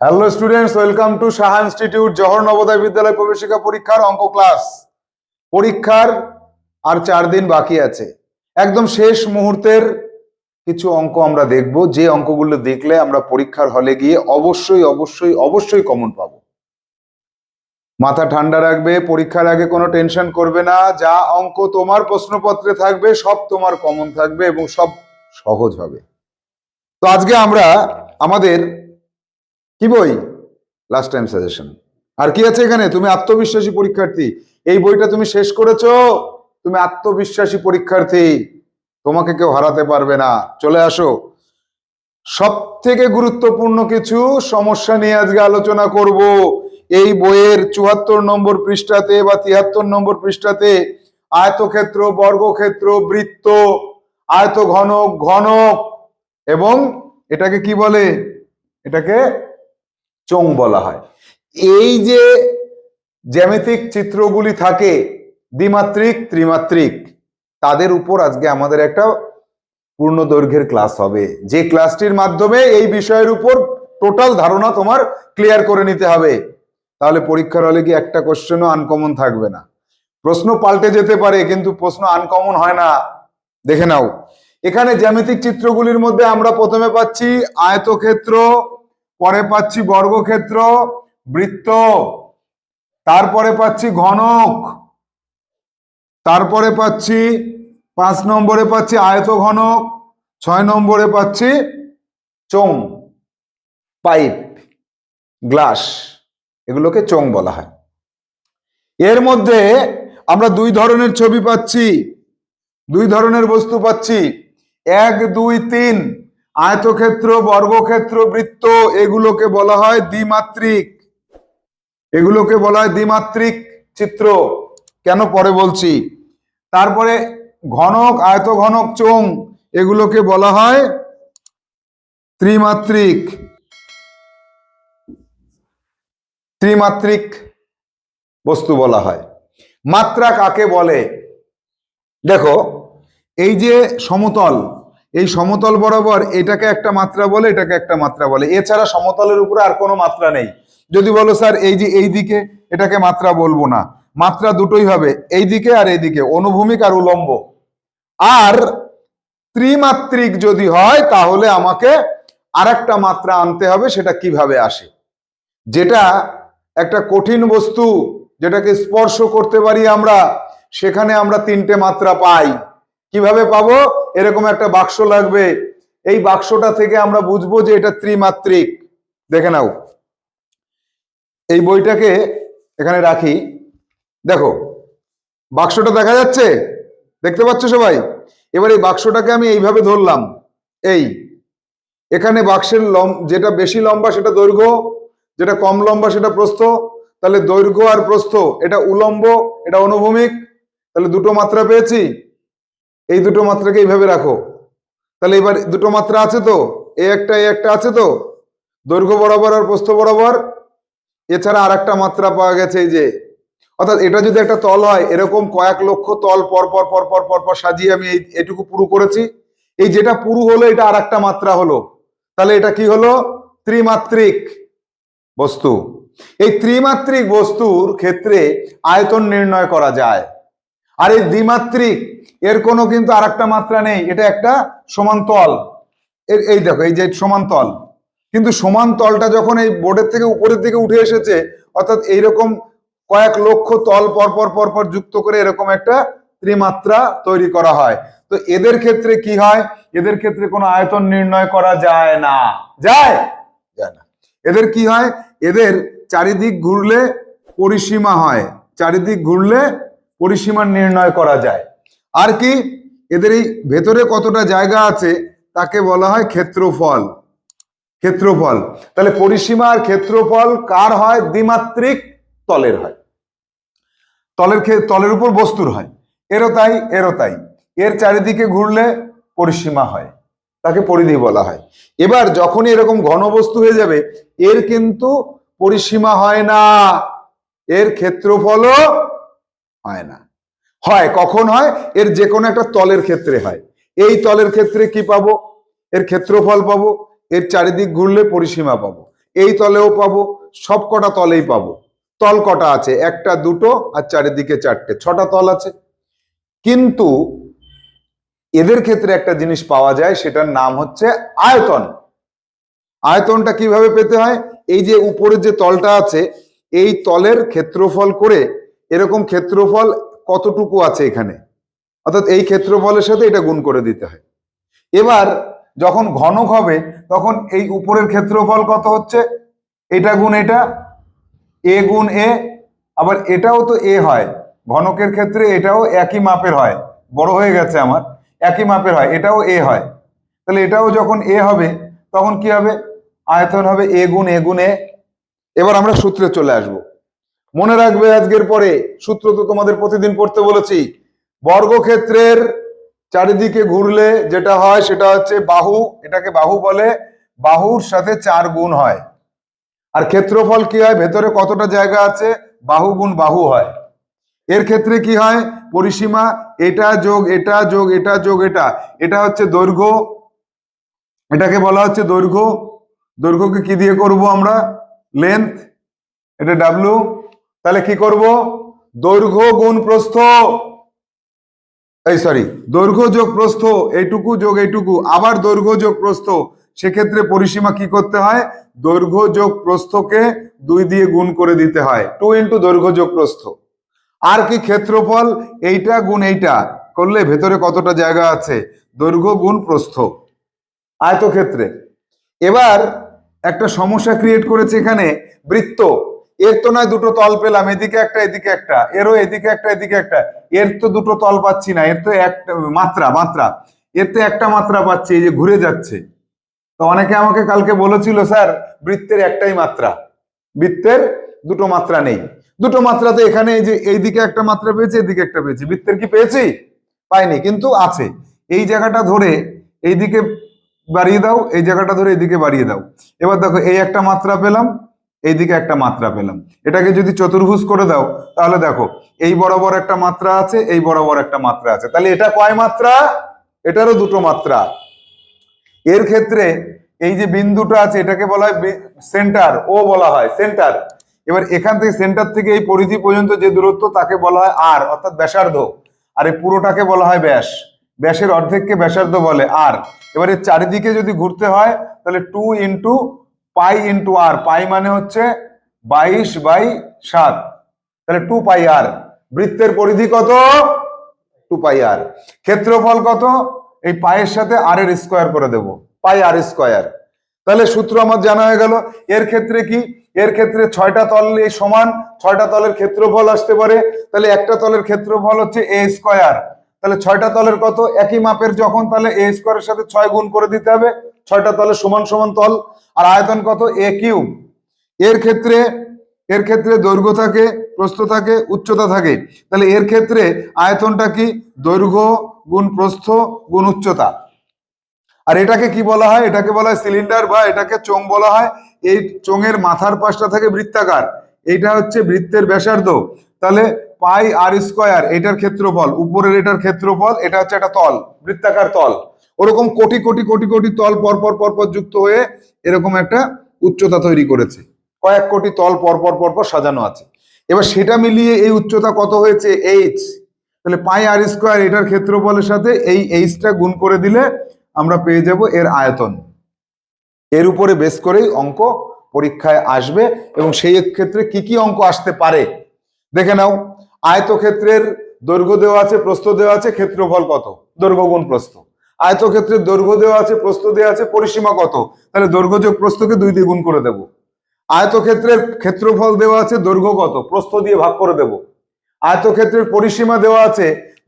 Hello students welcome to Saha institute Jawahar Navodaya Vidyalaya প্রবেশিকা পরীক্ষার অঙ্ক ক্লাস পরীক্ষার আর চার দিন বাকি আছে। একদম শেষ মুহূর্তের কিছু অঙ্ক আমরা দেখব। যে অঙ্কগুলো দেখলে আমরা পরীক্ষার হলে গিয়ে অবশ্যই অবশ্যই অবশ্যই কমন পাবো। মাথা ঠান্ডা রাখবে, পরীক্ষার আগে কোনো টেনশন করবে না। যা অঙ্ক তোমার প্রশ্নপত্রে থাকবে, সব তোমার কমন থাকবে এবং সব সহজ হবে। তো আজকে আমরা আমাদের কি বই? লাস্ট টাইম সাজেশন আর কি আছে এখানে? তুমি আত্মবিশ্বাসী পরীক্ষার্থী। এই বইটা তুমি শেষ করেছ? তুমি আত্মবিশ্বাসী পরীক্ষার্থী। তোমাকে কেউ হারাতে পারবে না। চলে আসো। সব থেকে গুরুত্বপূর্ণ কিছু সমস্যা নিয়ে আজকে আলোচনা করব। এই বইয়ের চুয়াত্তর নম্বর পৃষ্ঠাতে বা তিয়াত্তর নম্বর পৃষ্ঠাতে আয়তক্ষেত্র, বর্গক্ষেত্র, বৃত্ত আয়ত ঘনক ঘনক এবং এটাকে কি বলে? এটাকে চোং বলা হয়। এই যে জ্যামিতিক চিত্রগুলি থাকে, দ্বিমাত্রিক, ত্রিমাত্রিক, তাদের উপর আজকে আমাদের একটা পূর্ণ দৈর্ঘ্যের ক্লাস হবে। যে ক্লাসটির মাধ্যমে এই বিষয়ের উপর টোটাল ধারণা তোমার ক্লিয়ার করে নিতে হবে। তাহলে পরীক্ষার হলে কি একটা কোশ্চেনও আনকমন থাকবে না। প্রশ্ন পাল্টে যেতে পারে, কিন্তু প্রশ্ন আনকমন হয় না। দেখে নাও। এখানে জ্যামিতিক চিত্রগুলির মধ্যে আমরা প্রথমে পাচ্ছি আয়তক্ষেত্র পরে পাচ্ছি বর্গক্ষেত্র, বৃত্ত। তারপরে পাচ্ছি ঘনক। তারপরে পাচ্ছি পাঁচ নম্বরে পাচ্ছি আয়ত ঘনক ছয় নম্বরে পাচ্ছি চোং পাইপ, গ্লাস, এগুলোকে চোং বলা হয়। এর মধ্যে আমরা দুই ধরনের ছবি পাচ্ছি, দুই ধরনের বস্তু পাচ্ছি। এক, দুই, তিন। আয়তক্ষেত্র, বর্গক্ষেত্র, বৃত্ত, এগুলোকে বলা হয় দ্বিমাত্রিক। এগুলোকে বলা হয় দ্বিমাত্রিক চিত্র। কেন পরে বলছি? তারপরে ঘনক আয়ত ঘনক চোং এগুলোকে বলা হয় ত্রিমাত্রিক। ত্রিমাত্রিক বস্তু বলা হয়। মাত্রা কাকে বলে? দেখো, এই যে সমতল এই সমতল বরাবর এটাকে একটা মাত্রা বলে, এটাকে একটা মাত্রা বলে। এছাড়া সমতলের উপরে আর কোনো মাত্রা নেই। যদি বলো, স্যার, এই যে এই দিকে এটাকে মাত্রা বলব না। মাত্রা দুটোই হবে, এই দিকে আর এইদিকে অনুভূমিক আর উলম্ব। আর ত্রিমাত্রিক যদি হয়, তাহলে আমাকে আরেকটা মাত্রা আনতে হবে, সেটা কীভাবে আসে? যেটা একটা কঠিন বস্তু, যেটাকে স্পর্শ করতে পারি আমরা, সেখানে আমরা তিনটে মাত্রা পাই। কীভাবে পাবো? এরকম একটা বাক্স লাগবে। এই বাক্সটা থেকে আমরা বুঝব যে এটা ত্রিমাত্রিক। দেখে নাও। এই বইটাকে এখানে রাখি। দেখো, বাক্সটা দেখা যাচ্ছে? দেখতে পাচ্ছ সবাই? এবার এই বাক্সটাকে আমি এইভাবে ধরলাম। এই, এখানে বাক্সের লম, যেটা বেশি লম্বা সেটা দৈর্ঘ্য, যেটা কম লম্বা সেটা প্রস্থ। তাহলে দৈর্ঘ্য আর প্রস্থ, এটা উলম্ব, এটা অনুভূমিক। তাহলে দুটো মাত্রা পেয়েছি? এই দুটো মাত্রাকে এইভাবে রাখো। তাহলে এবার দুটো মাত্রা আছে তো? এ একটা এ একটা আছে তো? দৈর্ঘ্য বরাবর আর প্রস্থ বরাবর। এছাড়া আর একটা মাত্রা পাওয়া গেছে এই যে, অর্থাৎ এটা যদি একটা তল হয়, এরকম কয়েক লক্ষ তল পর পর পর পর পর পর সাজিয়ে আমি এটুকু পুরু করেছি। এই যেটা পুরু হলো, এটা আর একটা মাত্রা হলো। তাহলে এটা কি হলো? ত্রিমাত্রিক বস্তু। এই ত্রিমাত্রিক বস্তুর ক্ষেত্রে আয়তন নির্ণয় করা যায়। আর এই দ্বিমাত্রিক, এর কোনো কিন্তু আর একটা মাত্রা নেই, এটা একটা সমান্তল এর, এই দেখো, এই যে সমান্তল কিন্তু সমান্তলটা যখন এই বোর্ডের থেকে উপরের দিকে উঠে এসেছে, অর্থাৎ এইরকম কয়েক লক্ষ তল পরপর পরপর যুক্ত করে এরকম একটা ত্রিমাত্রা তৈরি করা হয়। তো এদের ক্ষেত্রে কি হয়? এদের ক্ষেত্রে কোনো আয়তন নির্ণয় করা যায় না। যায়? যায় না। এদের কি হয়? এদের চারিদিক ঘুরলে পরিসীমা হয়। চারিদিক ঘুরলে পরিসীমা নির্ণয় করা যায়। আর কি? এদের এই ভেতরে কতটা জায়গা আছে তাকে বলা হয় ক্ষেত্রফল। ক্ষেত্রফল। তাহলে পরিসীমা আর ক্ষেত্রফল কার হয়? দ্বিমাত্রিক তলের হয়। তলের তলের উপর বস্তুর হয়। এরও তাই এরও তাই। এর চারিদিকে ঘুরলে পরিসীমা হয়। তাকে পরিধি বলা হয়। এবার যখনই এরকম ঘনবস্তু হয়ে যাবে, এর কিন্তু পরিসীমা হয় না। এর ক্ষেত্রফলও হয় না। হয়, কখন হয়? এর যে কোনো একটা তলের ক্ষেত্রে হয়। এই তলের ক্ষেত্রে কি পাবো? এর ক্ষেত্রফল পাবো? এর চারিদিক ঘুরলে পরিসীমা পাবো। এই তলেও পাবো, সব কটা তলেই পাবো। তল কটা আছে? একটা, দুটো আর চারিদিকে চারটে। ছটা তল আছে। কিন্তু এদের ক্ষেত্রে একটা জিনিস পাওয়া যায়, সেটার নাম হচ্ছে আয়তন। আয়তনটা কীভাবে পেতে হয়? এই যে উপরের যে তলটা আছে, এই তলের ক্ষেত্রফল করে এরকম ক্ষেত্রফল কতটুকু আছে এখানে? অর্থাৎ এই ক্ষেত্রফলের সাথে এটা গুণ করে দিতে হয়। এবার যখন ঘনক হবে, তখন এই উপরের ক্ষেত্রফল কত হচ্ছে? এটা গুণ এটা, এ গুণ এ, আবার এটাও তো এ হয়। ঘনকের ক্ষেত্রে এটাও একই মাপের হয়। বড় হয়ে গেছে আমার। একই মাপের হয়, এটাও এ হয়। তাহলে এটাও যখন এ হবে, তখন কি হবে? আয়তন হবে এ গুণ এ গুণ এ। এবার আমরা সূত্রে চলে আসব। মনে রাখবে আজকের পরে, সূত্র তো তোমাদের প্রতিদিন পড়তে বলেছি, বর্গক্ষেত্রের চারিদিকে ঘুরলে যেটা হয় সেটা হচ্ছে বাহু, এটাকে বাহু বলে, বাহুর সাথে চার গুণ হয়। আর ক্ষেত্রফল কি হয়? ভেতরে কতটা জায়গা আছে? বাহু গুণ বাহু হয়। এর ক্ষেত্রে কি হয়? পরিসীমা, এটা যোগ এটা যোগ এটা যোগ, এটা। এটা হচ্ছে দৈর্ঘ্য। এটাকে বলা হচ্ছে দৈর্ঘ্য। দৈর্ঘ্যকে কি দিয়ে করব আমরা? লেন্থ এটা ডাব্লু তাহলে কি করব? দৈর্ঘ্য গুণ প্রস্থ। এই সরি দৈর্ঘ্য যোগ প্রস্থ, এইটুকু যোগ এইটুকু, আবার দৈর্ঘ্য যোগ প্রস্থ। সেক্ষেত্রে পরিসীমা কি করতে হয়? দৈর্ঘ্য যোগ প্রস্থকে দুই দিয়ে গুণ করে দিতে হয়। টু ইন্টু দৈর্ঘ্য যোগ প্রস্থ। আর কি ক্ষেত্রফল? এইটা গুণ এইটা। করলে ভেতরে কতটা জায়গা আছে? দৈর্ঘ্য গুণ প্রস্থ। আয়তক্ষেত্রে। এবার একটা সমস্যা ক্রিয়েট করেছে এখানে বৃত্ত। এর তো নয় দুটো তল পেলাম, এদিকে একটা এদিকে একটা। এরও এদিকে একটা এদিকে একটা। এর তো দুটো তল পাচ্ছি না, এর তো একটা, মাত্রা মাত্রা। এর তো একটা মাত্রা পাচ্ছি, এই যে ঘুরে যাচ্ছে। তো অনেকে আমাকে কালকে বলেছিল, স্যার, বৃত্তের একটাই মাত্রা। বৃত্তের দুটো মাত্রা নেই। দুটো মাত্রা তো এখানে, এই যে এইদিকে একটা মাত্রা পেয়েছি, এদিকে একটা পেয়েছি। বৃত্তের কি পেয়েছি? পাইনি, কিন্তু আছে। এই জায়গাটা ধরে এইদিকে বাড়িয়ে দাও, এই জায়গাটা ধরে এদিকে বাড়িয়ে দাও। এবার দেখো, এই একটা মাত্রা পেলাম এইদিকে একটা মাত্রা পেলাম। এটাকে যদি চতুর্ভুজ করে দাও, তাহলে দেখো, এই বরাবর একটা মাত্রা আছে, এই বরাবর একটা মাত্রা আছে। তাহলে এটা কয় মাত্রা? এটারও দুটো মাত্রা। এর ক্ষেত্রে এই যে বিন্দুটা আছে, এটাকে বলা হয় সেন্টার ও বলা হয় সেন্টার এবার এখান থেকে সেন্টার থেকে এই পরিধি পর্যন্ত যে দূরত্ব, তাকে বলা হয় আর অর্থাৎ ব্যাসার্ধ। আর এই পুরোটাকে বলা হয় ব্যাস। ব্যাসের অর্ধেককে ব্যাসার্ধ বলে আর এবারে চারিদিকে যদি ঘুরতে হয়, তাহলে two into pi into R pi মানে হচ্ছে বাইশ বাই সাত। তাহলে টু পাই আর বৃত্তের পরিধি কত? টু পাই আর ক্ষেত্রফল কত? এই পায়ের সাথে আর এর স্কোয়ার করে দেব। পাই আর স্কোয়ার তাহলে সূত্র আমার জানা হয়ে গেল। এর ক্ষেত্রে কি? এর ক্ষেত্রে ছয়টা তল সমান, ছয়টা তলের ক্ষেত্রফল আসতে পারে। তাহলে একটা তলের ক্ষেত্রফল হচ্ছে এ স্কোয়ার তাহলে ছয়টা তলের কত? একই মাপের যখন, তাহলে এ স্কোয়ারের সাথে ছয় গুণ করে দিতে হবে। ছয়টা তলের সমান সমান তল। আর আয়তন কত? এ কিউব এর ক্ষেত্রে এর ক্ষেত্রে দৈর্ঘ্য থাকে, প্রস্থ থাকে, উচ্চতা থাকে। তাহলে এর ক্ষেত্রে আয়তনটা কি? দৈর্ঘ্য গুণ প্রস্থ গুণ উচ্চতা। আর এটাকে কি বলা হয়? এটাকে বলা হয় সিলিন্ডার বা এটাকে চোং বলা হয়। এই চোঙের মাথার পাশটা থাকে বৃত্তাকার। এইটা হচ্ছে বৃত্তের ব্যাসার্ধ। তাহলে পাই আর স্কোয়ার, এটার ক্ষেত্রফল, উপরের এটার ক্ষেত্রফল, এটা হচ্ছে একটা তল, বৃত্তাকার তল। ওরকম কোটি কোটি কোটি কোটি তল পরপর পরপর যুক্ত হয়ে এরকম একটা উচ্চতা তৈরি করেছে। কয়েক কোটি তল পরপর পরপর সাজানো আছে। এবার সেটা মিলিয়ে এই উচ্চতা কত হয়েছে? এইচ তাহলে পাই আর স্কোয়ার, এটার ক্ষেত্রফলের সাথে এই এইচটা গুণ করে দিলে আমরা পেয়ে যাব এর আয়তন। এর উপরে বেস করেই অঙ্ক পরীক্ষায় আসবে এবং সেই ক্ষেত্রে কি কি অঙ্ক আসতে পারে? দেখে নাও। আয়তক্ষেত্রের দৈর্ঘ্য দেওয়া আছে, প্রস্থ দেওয়া আছে, ক্ষেত্রফল কত? দৈর্ঘ্য গুণ প্রস্থ। আয়তক্ষেত্রের দৈর্ঘ্য দেওয়া আছে, প্রস্থ দেওয়া আছে, পরিসীমা কত? তাহলে দৈর্ঘ্য যোগ প্রস্থকে দুই দিয়ে গুণ করে দেব। আয়তক্ষেত্রের ক্ষেত্রফল দেওয়া আছে, দৈর্ঘ্য কত? প্রস্থ দিয়ে ভাগ করে দেব। আয়তক্ষেত্রের পরিসীমা দেওয়া আছে,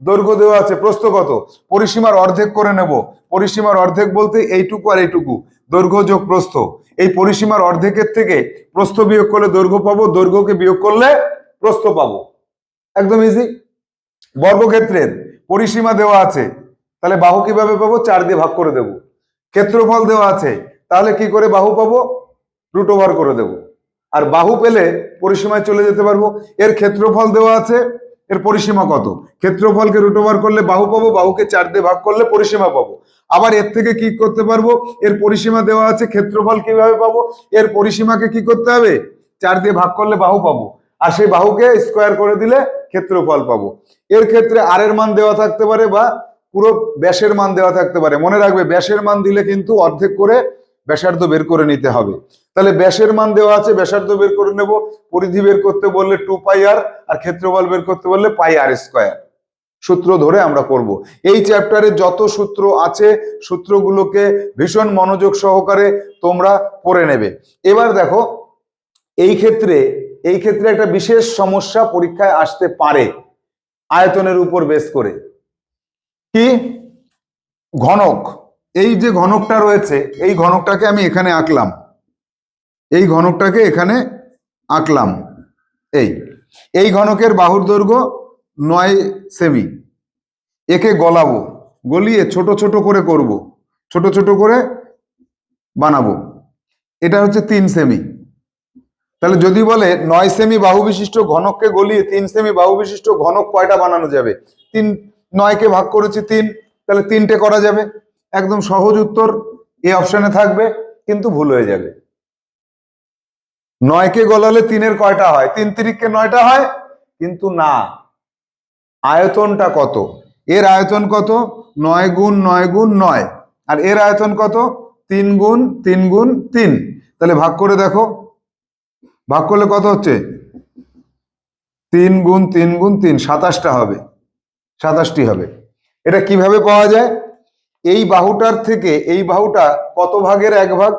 দৈর্ঘ্য দেওয়া আছে, প্রস্থ কত? পরিসীমার অর্ধেক করে নেব। পরিসীমার অর্ধেক বলতে এইটুকু আর এইটুকু। দৈর্ঘ্য যোগ প্রস্থ। এই পরিসীমার অর্ধেকের থেকে প্রস্থ বিয়োগ করলে দৈর্ঘ্য পাবো, দৈর্ঘ্যকে বিয়োগ করলে প্রস্থ পাবো। একদম ইজি বর্গক্ষেত্রের পরিসীমা দেওয়া আছে। তাহলে বাহু কীভাবে পাবো? চার দিয়ে ভাগ করে দেব। ক্ষেত্রফল দেওয়া আছে। তাহলে কি করে বাহু পাবো? রুট ওভার করে দেব। আর বাহু পেলে পরিসীমায় চলে যেতে পারব। এর ক্ষেত্রফল দেওয়া আছে। এর পরিসীমা কত? ক্ষেত্রফলকে রুট ওভার করলে বাহু পাবো। বাহুকে চার দিয়ে ভাগ করলে পরিসীমা পাবো। আবার এর থেকে কি করতে পারব? এর পরিসীমা দেওয়া আছে। ক্ষেত্রফল কীভাবে পাবো? এর পরিসীমাকে কি করতে হবে? চার দিয়ে ভাগ করলে বাহু পাবো। আর সেই বাহুকে স্কোয়ার করে দিলে ক্ষেত্রফল পাবো। এর ক্ষেত্রে আর এর মান দেওয়া থাকতে পারে বা পুরো ব্যাসের মান দেওয়া থাকতে পারে। মনে রাখবে, ব্যাসের মান দিলে কিন্তু অর্ধেক করে ব্যাসার্ধ বের করে নিতে হবে। তাহলে ব্যাসের মান দেওয়া আছে, ব্যাসার্ধ বের করে নেব। পরিধি বের করতে বললে টু পাই আর আর ক্ষেত্রফল বের করতে বললে পাই আর স্কোয়ার সূত্র ধরে আমরা করব। এই চ্যাপ্টারে যত সূত্র আছে, সূত্রগুলোকে ভীষণ মনোযোগ সহকারে তোমরা পড়ে নেবে। এবার দেখো, এই ক্ষেত্রে এই ক্ষেত্রে একটা বিশেষ সমস্যা পরীক্ষায় আসতে পারে আয়তনের উপর বেস করে। কি? ঘনক। এই যে ঘনকটা রয়েছে, এই ঘনকটাকে আমি এখানে আঁকলাম। এই ঘনকটাকে এখানে আঁকলাম। এই। এই ঘনকের বাহুর দৈর্ঘ্য নয় সেমি। একে গলাবো, গলিয়ে ছোট ছোট করে করব, ছোট ছোট করে বানাবো। এটা হচ্ছে তিন সেমি। তাহলে যদি বলে নয় সেমি বাহু বিশিষ্ট ঘনককে গলিয়ে তিন সেমি বাহু বিশিষ্ট ঘনক কয়টা বানানো যাবে? তিন, নয়কে ভাগ করেছি তিন, তাহলে তিনটে করা যাবে। একদম সহজ উত্তর এ অপশনে থাকবে, কিন্তু ভুল হয়ে যাবে। নয়কে গলালে তিনের কয়টা হয়? তিন তিরিককে নয়টা হয়? কিন্তু না। আয়তনটা কত? এর আয়তন কত? নয় গুণ নয় গুণ নয়। আর এর আয়তন কত? তিন গুণ তিন গুণ তিন। তাহলে ভাগ করে দেখো। ভাগ করলে কত হচ্ছে? তিন গুণ তিন গুণ, তিন। সাতাশটা হবে। সাতাশটি হবে। এটা কীভাবে পাওয়া যায়? এই বাহুটার থেকে এই বাহুটা কত ভাগের এক ভাগ?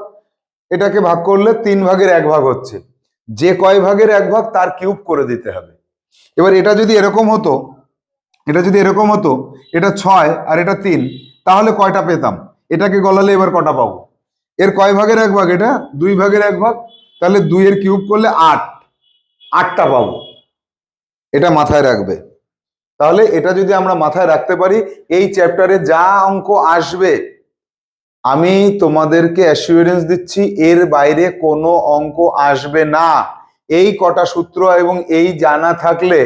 এটাকে ভাগ করলে তিন ভাগের এক ভাগ হচ্ছে। যে কয় ভাগের এক ভাগ, তার কিউব করে দিতে হবে। এবার এটা যদি এরকম হতো, এটা যদি এরকম হতো, এটা ছয় আর এটা তিন, তাহলে কয়টা পেতাম? এটাকে গলালে এবার কটা পাবো? এর কয় ভাগের এক ভাগ? এটা দুই ভাগের এক ভাগ। তাহলে দুইয়ের কিউব করলে আট। আটটা পাবো। এটা মাথায় রাখবে। তাহলে এটা যদি আমরা মাথায় রাখতে পারি, এই চ্যাপ্টারে যা অঙ্ক আসবে, আমি তোমাদেরকে অ্যাসিউরেন্স দিচ্ছি, এর বাইরে কোনো অঙ্ক আসবে না। এই কটা সূত্র এবং এই জানা থাকলে,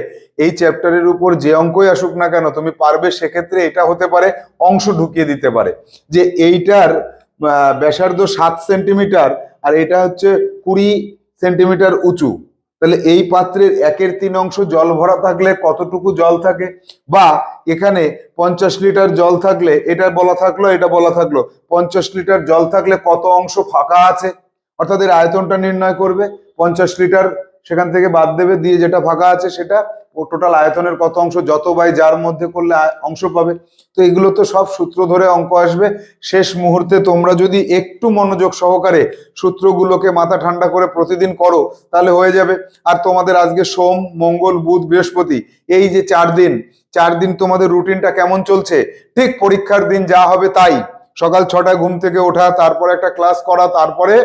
এই চ্যাপ্টারের উপর যে অঙ্কই আসুক না কেন, তুমি পারবে, সেক্ষেত্রে এটা হতে পারে, অংশ ঢুকিয়ে দিতে পারে। যে এইটার ব্যাসার্ধ সাত সেন্টিমিটার, আর এটা হচ্ছে কুড়ি সেন্টিমিটার উঁচু। তাহলে এই পাত্রের একের তিন অংশ জল ভরা থাকলে কতটুকু জল থাকে? বা এখানে পঞ্চাশ লিটার জল থাকলে, এটা বলা থাকল, এটা বলা থাকল, পঞ্চাশ লিটার জল থাকলে কত অংশ ফাঁকা আছে? অর্থাৎ এর আয়তনটা নির্ণয় করবে, পঞ্চাশ লিটার সেখান থেকে বাদ দেবে, দিয়ে যেটা ফাঁকা আছে সেটা ও টোটাল আয়তনের কত অংশ, যত বাই যার মধ্যে করলে অংশ পাবে। তো এগুলো তো সব সূত্র ধরে অঙ্ক আসবে। শেষ মুহূর্তে তোমরা যদি একটু মনোযোগ সহকারে সূত্রগুলোকে মাথা ঠান্ডা করে প্রতিদিন করো, তাহলে হয়ে যাবে। আর তোমাদের আজকে সোম, মঙ্গল, বুধ, বৃহস্পতি, এই যে চার দিন চার দিন তোমাদের রুটিনটা কেমন চলছে? ঠিক পরীক্ষার দিন যা হবে তাই। সকাল ছটায় ঘুম থেকে ওঠা, তারপরে একটা ক্লাস করা, তারপরে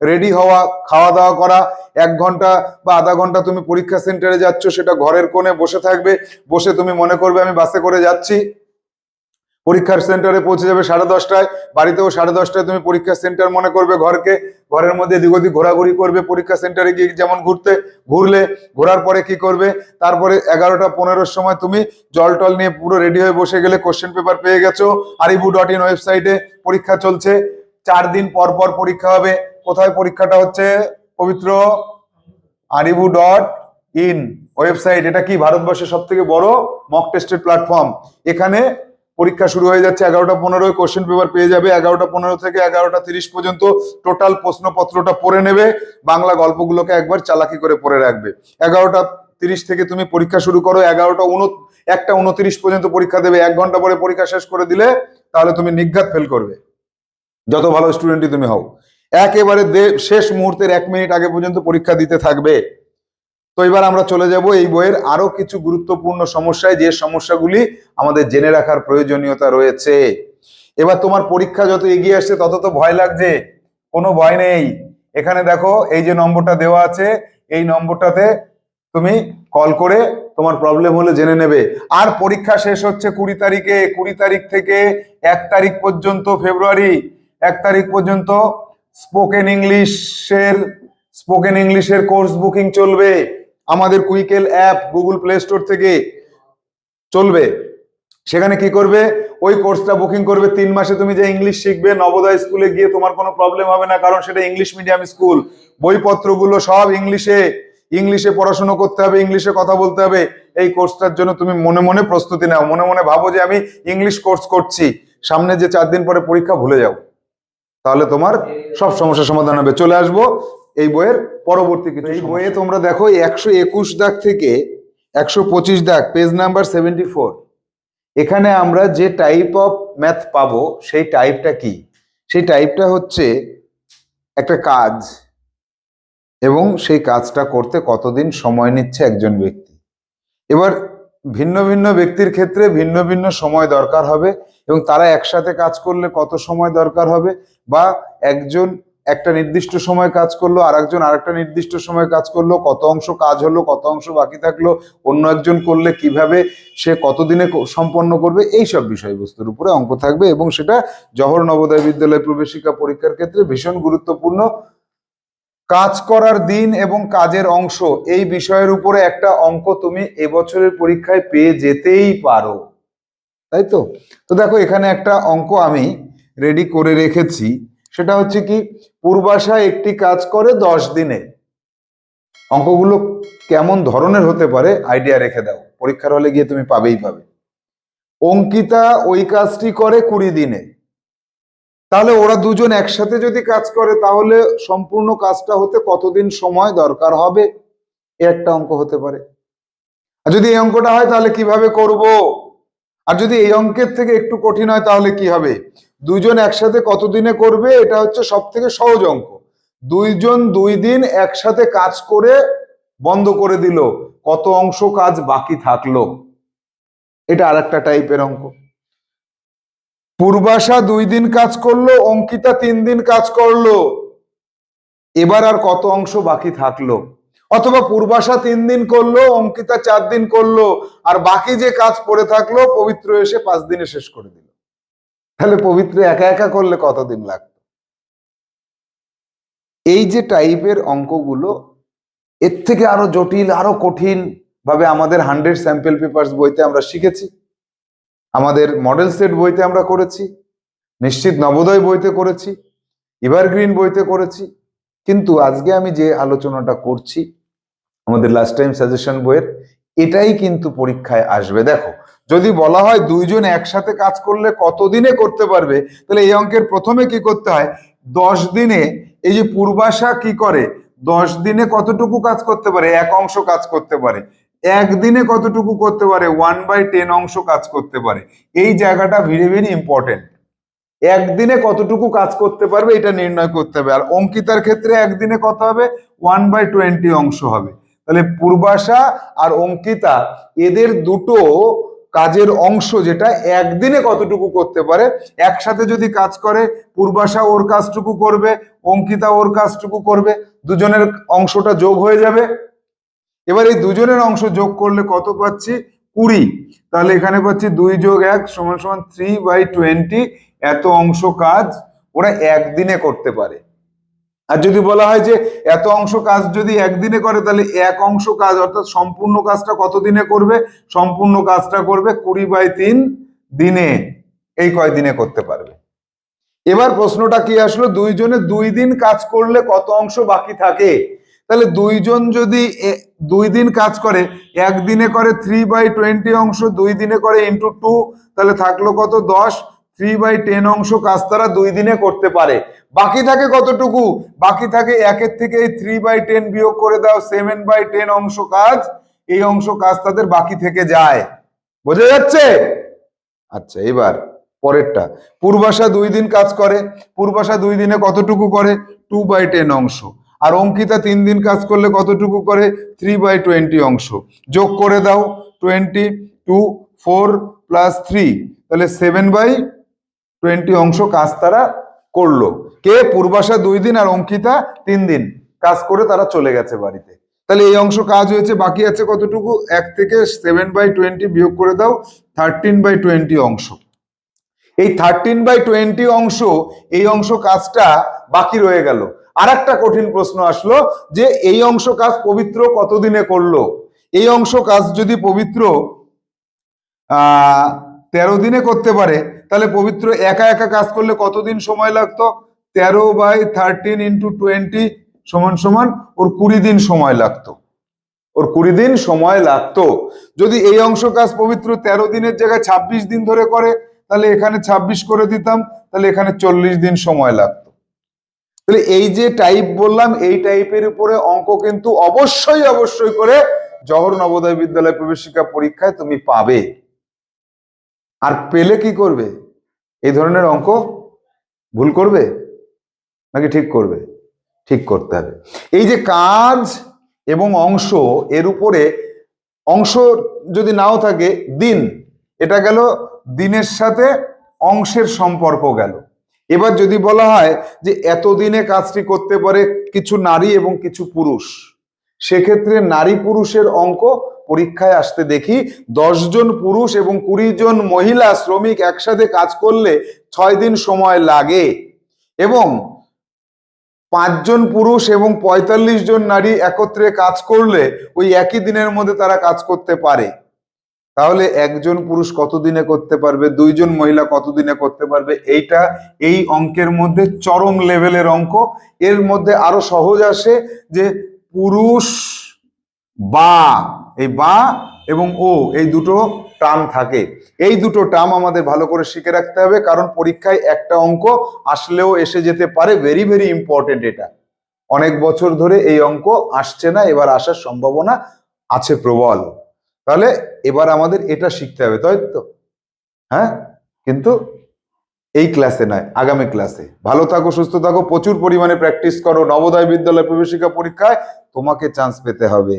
রেডি হওয়া, খাওয়া দাওয়া করা, এক ঘণ্টা বা আধা ঘণ্টা তুমি পরীক্ষা সেন্টারে যাচ্ছ, সেটা ঘরের কোণে বসে থাকবে, বসে তুমি মনে করবে আমি বাসে করে যাচ্ছি। পরীক্ষার সেন্টারে পৌঁছে যাবে সাড়ে দশটায়, বাড়িতেও সাড়ে দশটায় তুমি পরীক্ষা সেন্টার মনে করবে ঘরকে, ঘরের মধ্যে ওদিক ঘোরাঘুরি করবে, পরীক্ষা সেন্টারে গিয়ে যেমন ঘুরতে, ঘুরলে, ঘোরার পরে কি করবে? তারপরে এগারোটা পনেরোর সময় তুমি জল টল নিয়ে পুরো রেডি হয়ে বসে গেলে কোশ্চেন পেপার পেয়ে গেছো আরিবু ডট ইন ওয়েবসাইটে পরীক্ষা চলছে, চার দিন পর পর পরীক্ষা হবে কোথায় পরীক্ষাটা হচ্ছে? পবিত্র আরিবু ডট ইন ওয়েবসাইট। এটা কি ভারতবর্ষের সব থেকে বড় মক টেস্টের প্ল্যাটফর্ম এখানে পরীক্ষা শুরু হয়ে যাচ্ছে এগারোটা পনেরোয় কোশ্চেন পেপার পেয়ে যাবে। এগারোটা পনেরো থেকে এগারোটা তিরিশ পর্যন্ত টোটাল প্রশ্নপত্রটা পড়ে নেবে। বাংলা গল্পগুলোকে একবার চালাকি করে পড়ে রাখবে। এগারোটা তিরিশ থেকে তুমি পরীক্ষা শুরু করো। এগারোটা উন, একটা উনত্রিশ পর্যন্ত পরীক্ষা দেবে। এক ঘণ্টা পরে পরীক্ষা শেষ করে দিলে তাহলে তুমি নিঘাত ফেল করবে। যত ভালো স্টুডেন্টই তুমি হও। একেবারে শেষ মুহূর্তের এক মিনিট আগে পর্যন্ত পরীক্ষা দিতে থাকবে। তো এবার আমরা চলে যাব এই বইয়ের আরও কিছু গুরুত্বপূর্ণ সমস্যায়, যে সমস্যাগুলি আমাদের জেনে রাখার প্রয়োজনীয়তা রয়েছে। এবার তোমার পরীক্ষা যত এগিয়ে আসছে, তত তো ভয় লাগছে। কোনো ভয় নেই। এখানে দেখো, এই যে নম্বরটা দেওয়া আছে, এই নম্বরটাতে তুমি কল করে তোমার প্রবলেম হলে জেনে নেবে। আর পরীক্ষা শেষ হচ্ছে কুড়ি তারিখে। কুড়ি তারিখ থেকে এক তারিখ পর্যন্ত ফেব্রুয়ারি। এক তারিখ পর্যন্ত স্পোকেন ইংলিশের স্পোকেন ইংলিশের কোর্স বুকিং চলবে আমাদের কুইকেল অ্যাপ গুগল প্লে স্টোর থেকে। চলবে। সেখানে কি করবে? ওই কোর্সটা বুকিং করবে। তিন মাসে তুমি যে ইংলিশ শিখবে, নবোদয় স্কুলে গিয়ে তোমার কোনো প্রবলেম হবে না, কারণ সেটা ইংলিশ মিডিয়াম স্কুল বইপত্রগুলো সব ইংলিশে ইংলিশে পড়াশোনা করতে হবে ইংলিশে কথা বলতে হবে। এই কোর্সটার জন্য তুমি মনে মনে প্রস্তুতি নাও। মনে মনে ভাবো যে আমি ইংলিশ কোর্স করছি। সামনে যে চার দিন পরে পরীক্ষা ভুলে যাও তাহলে তোমার সব সমস্যার সমাধান হবে। চলে আসব এই বইয়ের পরবর্তী কিছু এই বইয়ে তোমরা দেখো একশো একুশ দাগ থেকে একশো পঁচিশ দাগ পেজ নাম্বার সেভেন্টি ফোর এখানে আমরা যে টাইপ অফ ম্যাথ পাবো সেই টাইপটা কি? সেই টাইপটা হচ্ছে একটা কাজ এবং সেই কাজটা করতে কতদিন সময় নিচ্ছে একজন ব্যক্তি। এবার ভিন্ন ভিন্ন ব্যক্তির ক্ষেত্রে ভিন্ন ভিন্ন সময় দরকার হবে এবং তারা একসাথে কাজ করলে কত সময় দরকার হবে বা একজন একটা নির্দিষ্ট সময় কাজ করল আর একজন আরেকটা নির্দিষ্ট সময় কাজ করল, কত অংশ কাজ হলো, কত অংশ বাকি থাকল, অন্য একজন করলে কীভাবে সে কতদিনে সম্পন্ন করবে এই সব বিষয়বস্তুর উপরে অঙ্ক থাকবে এবং সেটা জহর নবোদয় বিদ্যালয় প্রবেশিকা পরীক্ষার ক্ষেত্রে ভীষণ গুরুত্বপূর্ণ। কাজ করার দিন এবং কাজের অংশ, এই বিষয়ের উপরে একটা অঙ্ক তুমি এবছরের পরীক্ষায় পেয়ে যেতেই পারো। তাই তো? তো দেখো, এখানে একটা অঙ্ক আমি রেডি করে রেখেছি, সেটা হচ্ছে কি পূর্বাশা একটি কাজ করে দশ দিনে। অঙ্কগুলো কেমন ধরনের হতে পারে আইডিয়া রেখে দাও। পরীক্ষার হলে গিয়ে তুমি পাবেই পাবে। অঙ্কিতা ওই কাজটি করে কুড়ি দিনে। তাহলে ওরা দুজন একসাথে যদি কাজ করে, তাহলে সম্পূর্ণ কাজটা হতে কতদিন সময় দরকার হবে? এ একটা অঙ্ক হতে পারে। আর যদি এই অঙ্কটা হয়, তাহলে কীভাবে করব? আর যদি এই অঙ্কের থেকে একটু কঠিন হয়, তাহলে কি হবে? দুইজন একসাথে কতদিনে করবে, এটা হচ্ছে সব থেকে সহজ অঙ্ক। দুইজন দুই দিন একসাথে কাজ করে বন্ধ করে দিল, কত অংশ কাজ বাকি থাকল। এটা আর একটা টাইপের অঙ্ক। পূর্বাশা দুই দিন কাজ করল, অঙ্কিতা তিন দিন কাজ করল, এবার আর কত অংশ বাকি থাকল? অথবা পূর্বাশা তিন দিন করল, অঙ্কিতা চার দিন করল, আর বাকি যে কাজ পড়ে থাকল, পবিত্র এসে পাঁচ দিনে শেষ করে দিল। তাহলে পবিত্র একা একা করলে কতদিন লাগতো? এই যে টাইপের অঙ্কগুলো, এর থেকে আরও জটিল, আরও কঠিন ভাবে আমাদের হান্ড্রেড স্যাম্পল পেপার্স বইতে আমরা শিখেছি, আমাদের মডেল সেট বইতে আমরা করেছি, নিশ্চিত নবোদয় বইতে করেছি, এভারগ্রিন বইতে করেছি, কিন্তু আজকে আমি যে আলোচনাটা করছি, আমাদের লাস্ট টাইম সাজেশন বইয়ের, এটাই কিন্তু পরীক্ষায় আসবে। দেখো যদি বলা হয় দুইজন একসাথে কাজ করলে কতদিনে করতে পারবে, তাহলে এই অঙ্কের প্রথমে কি করতে হয়? দশ দিনে এই যে পূর্বাশা কি করে? দশ দিনে কতটুকু কাজ করতে পারে? এক অংশ কাজ করতে পারে। একদিনে কতটুকু করতে পারে? ওয়ান বাই টেন অংশ কাজ করতে পারে। এই জায়গাটা ভেরি ভেরি ইম্পর্টেন্ট একদিনে কতটুকু কাজ করতে পারবে এটা নির্ণয় করতে হবে। আর অঙ্কিতার ক্ষেত্রে একদিনে কত হবে? ওয়ান বাই টোয়েন্টি অংশ হবে। তাহলে পূর্বাশা আর অঙ্কিতা এদের দুটো কাজের অংশ যেটা একদিনে কতটুকু করতে পারে, একসাথে যদি কাজ করে, পূর্বাশা ওর কাজটুকু করবে, অঙ্কিতা ওর কাজটুকু করবে, দুজনের অংশটা যোগ হয়ে যাবে। এবার এই দুজনের অংশ যোগ করলে কত পাচ্ছি? কুড়ি। তাহলে এখানে পাচ্ছি দুই যোগ এক সমান সমান থ্রি বাই টোয়েন্টি এত অংশ কাজ ওরা একদিনে করতে পারে। আর যদি বলা হয় যে এত অংশ কাজ যদি একদিনে করে, তাহলে এক অংশ কাজ, অর্থাৎ সম্পূর্ণ কাজটা কত দিনে করবে? সম্পূর্ণ কাজটা করবে কুড়ি বাই তিন দিনে। এই কয় দিনে করতে পারবে? এবার প্রশ্নটা কি আসলো? দুইজনে দুই দিন কাজ করলে কত অংশ বাকি থাকে? তাহলে দুইজন যদি দুই দিন কাজ করে, একদিনে করে থ্রি বাই টোয়েন্টি অংশ, দুই দিনে করে ইন্টু টু তাহলে থাকল কত? দশ। থ্রি বাই টেন অংশ কাজ তারা দুই দিনে করতে পারে। বাকি থাকে কতটুকু? বাকি থাকে একের থেকে এই থ্রি বাই টেন বিয়োগ করে দাও সেভেন বাই টেন অংশ কাজ, এই অংশ কাজ তাদের বাকি থেকে যায়। বোঝা যাচ্ছে? আচ্ছা এবার পরেরটা। পূর্বাশা দুই দিন কাজ করে। পূর্বাশা দুই দিনে কতটুকু করে? টু বাই টেন অংশ। আর অঙ্কিতা তিন দিন কাজ করলে কতটুকু করে? থ্রি বাই টোয়েন্টি অংশ। যোগ করে দাও twenty two four plus three তাহলে সেভেন বাই টোয়েন্টি অংশ কাজ তারা করল। কে পূর্বাশা দুই দিন আর অঙ্কিতা তিন দিন কাজ করে তারা চলে গেছে বাড়িতে। তাহলে এই অংশ কাজ হয়েছে, বাকি আছে কতটুকু? এক থেকে সেভেন বাই টোয়েন্টি বিয়োগ করে দাও থার্টিন বাই টোয়েন্টি অংশ। এই থার্টিন বাই টোয়েন্টি অংশ, এই অংশ কাজটা বাকি রয়ে গেল। আর একটা কঠিন প্রশ্ন আসলো যে, এই অংশ কাজ পবিত্র কতদিনে করল? এই অংশ কাজ যদি পবিত্র, আহ তেরো দিনে করতে পারে, তাহলে পবিত্র একা একা কাজ করলে কতদিন সময় লাগতো? তেরো বাই থার্টিন ইন্টু টোয়েন্টি সমান সমান ওর কুড়ি দিন সময় লাগতো। ওর কুড়ি দিন সময় লাগতো। যদি এই অংশ কাজ পবিত্র তেরো দিনের জায়গায় ছাব্বিশ দিন ধরে করে, তাহলে এখানে ছাব্বিশ করে দিতাম, তাহলে এখানে চল্লিশ দিন সময় লাগতো। তাহলে এই যে টাইপ বললাম, এই টাইপের উপরে অঙ্ক কিন্তু অবশ্যই অবশ্যই করে জহর নবোদয় বিদ্যালয় প্রবেশিকা পরীক্ষায় তুমি পাবে। আর পেলে কি করবে? এই ধরনের অঙ্ক ভুল করবে? নাকি ঠিক করবে? ঠিক করতে হবে। এই যে কাজ এবং অংশ, এর উপরে অংশ যদি নাও থাকে, দিন, এটা গেল দিনের সাথে অংশের সম্পর্ক গেল। এবার যদি বলা হয় যে এতদিনে কাজটি করতে পারে কিছু নারী এবং কিছু পুরুষ, সেক্ষেত্রে নারী পুরুষের অঙ্ক পরীক্ষায় আসতে দেখি জন পুরুষ এবং কুড়ি জন মহিলা শ্রমিক একসাথে কাজ করলে ছয় দিন সময় লাগে। এবং পাঁচজন পুরুষ এবং পঁয়তাল্লিশ জন নারী একত্রে কাজ করলে ওই একই দিনের মধ্যে তারা কাজ করতে পারে। তাহলে একজন পুরুষ কত দিনে করতে পারবে? দুইজন মহিলা কত দিনে করতে পারবে? এইটা এই অঙ্কের মধ্যে চরম লেভেলের অঙ্ক। এর মধ্যে আরও সহজ আসে যে পুরুষ বা, এই বা এবং ও, এই দুটো টার্ম থাকে। এই দুটো টার্ম আমাদের ভালো করে শিখে রাখতে হবে, কারণ পরীক্ষায় একটা অঙ্ক আসলেও এসে যেতে পারে ভেরি ভেরি ইম্পর্টেন্ট এটা। অনেক বছর ধরে এই অঙ্ক আসছে না, এবার আসার সম্ভাবনা আছে প্রবল। তাহলে এবার আমাদের এটা শিখতে হবে, তাই তো? হ্যাঁ? কিন্তু এই ক্লাসে নয়, আগামী ক্লাসে। ভালো থাকো, সুস্থ থাকো, প্রচুর পরিমাণে প্র্যাকটিস করো, নবোদয় বিদ্যালয় প্রবেশিকা পরীক্ষায় তোমাকে চান্স পেতে হবে।